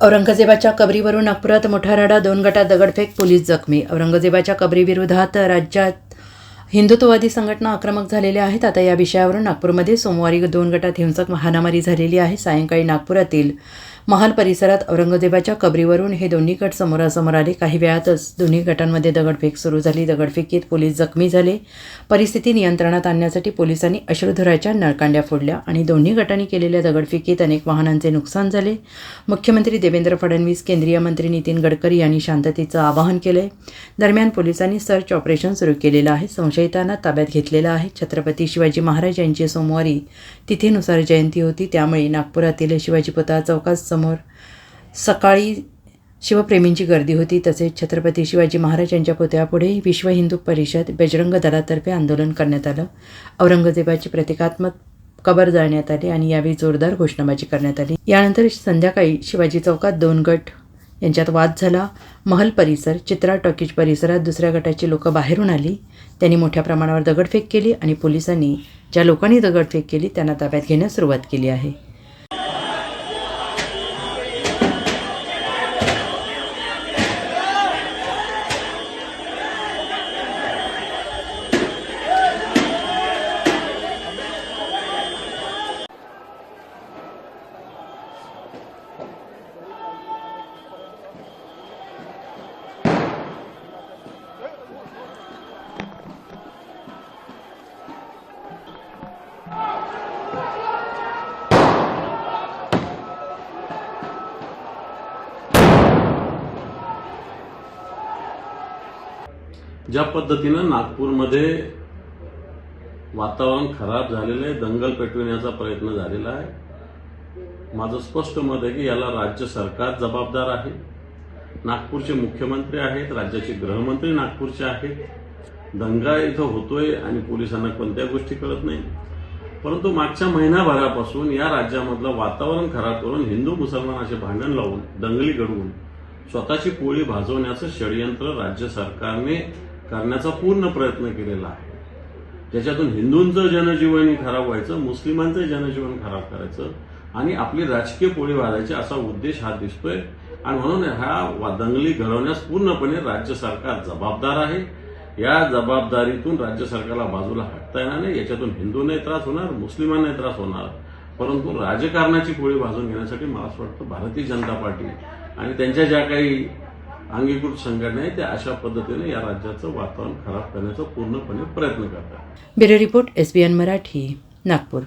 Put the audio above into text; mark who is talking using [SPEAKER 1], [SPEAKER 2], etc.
[SPEAKER 1] औरंगजेबाच्या कबरीवरून नागपुरात मोठा राडा दोन गटात दगडफेक पोलीस जखमी. औरंगजेबाच्या कबरीविरोधात राज्यात हिंदुत्ववादी संघटना आक्रमक झालेल्या आहेत. आता या विषयावरून नागपूरमध्ये सोमवारी दोन गटात हिंसक महानामारी झालेली आहे. सायंकाळी नागपुरातील महाल परिसरात औरंगजेबाच्या कबरीवरून हे दोन्ही गट समोरासमोर आले. काही वेळातच दोन्ही गटांमध्ये दगडफेक सुरू झाली. दगडफेकीत पोलीस जखमी झाले. परिस्थिती नियंत्रणात आणण्यासाठी पोलिसांनी अश्रुधुराच्या नळकांड्या फोडल्या आणि दोन्ही गटांनी केलेल्या दगडफेकीत अनेक वाहनांचे नुकसान झाले. मुख्यमंत्री देवेंद्र फडणवीस केंद्रीय मंत्री नितीन गडकरी यांनी शांततेचं आवाहन केलंय. दरम्यान पोलिसांनी सर्च ऑपरेशन सुरू केलेलं आहे. संशयितांना ताब्यात घेतलेलं आहे. छत्रपती शिवाजी महाराज यांची सोमवारी तिथीनुसार जयंती होती. त्यामुळे नागपुरातील शिवाजी पुतळा चौकात समोर. सकाळी शिवप्रेमींची गर्दी होती तसेच छत्रपती शिवाजी महाराज यांच्या पुतळ्यापुढे विश्व हिंदू परिषद बजरंग दलातर्फे आंदोलन करण्यात आलं. औरंगजेबाची प्रतिकात्मक कबर जाळण्यात आली आणि यावेळी जोरदार घोषणाबाजी करण्यात आली. यानंतर संध्याकाळी शिवाजी चौकात दोन गट यांच्यात वाद झाला. महल परिसर चित्रा टॉकीज परिसरात दुसऱ्या गटाची लोकं बाहेरून आली. त्यांनी मोठ्या प्रमाणावर दगडफेक केली आणि पोलिसांनी ज्या लोकांनी दगडफेक केली त्यांना ताब्यात घेण्यास सुरुवात केली आहे.
[SPEAKER 2] ज्या पद्धतीनं नागपूरमध्ये वातावरण खराब झालेलं आहे दंगल पेटविण्याचा प्रयत्न झालेला आहे माझं स्पष्ट मत आहे की याला राज्य सरकार जबाबदार आहे. नागपूरचे मुख्यमंत्री आहेत राज्याचे गृहमंत्री नागपूरचे आहेत. दंगा इथं होतोय आणि पोलिसांना कोणत्या गोष्टी कळत नाही. परंतु मागच्या महिनाभरापासून या राज्यामधलं वातावरण खराब करून हिंदू मुसलमान असे भांडण लावून दंगली घडवून स्वतःची पोळी भाजवण्याचं षडयंत्र राज्य सरकारने करण्याचा पूर्ण प्रयत्न केलेला आहे. त्याच्यातून हिंदूंचं जनजीवनही खराब व्हायचं मुस्लिमांचं जनजीवन खराब करायचं आणि आपली राजकीय पोळी वाजायची असा उद्देश हा दिसतोय. आणि म्हणून ह्या वा- दंगली घडवण्यास पूर्णपणे राज्य सरकार जबाबदार आहे. या जबाबदारीतून राज्य सरकारला बाजूला हटता येणार नाही. याच्यातून हिंदूंनाही त्रास होणार मुस्लिमांनाही त्रास होणार. परंतु राजकारणाची पोळी भाजून घेण्यासाठी मला असं वाटतं भारतीय जनता पार्टी आणि त्यांच्या ज्या काही अंगीकृत संघटना आहेत त्या अशा पद्धतीने या राज्याचं वातावरण खराब करण्याचा पूर्णपणे प्रयत्न करतात.
[SPEAKER 1] Bureau report S B N Marathi Nagpur.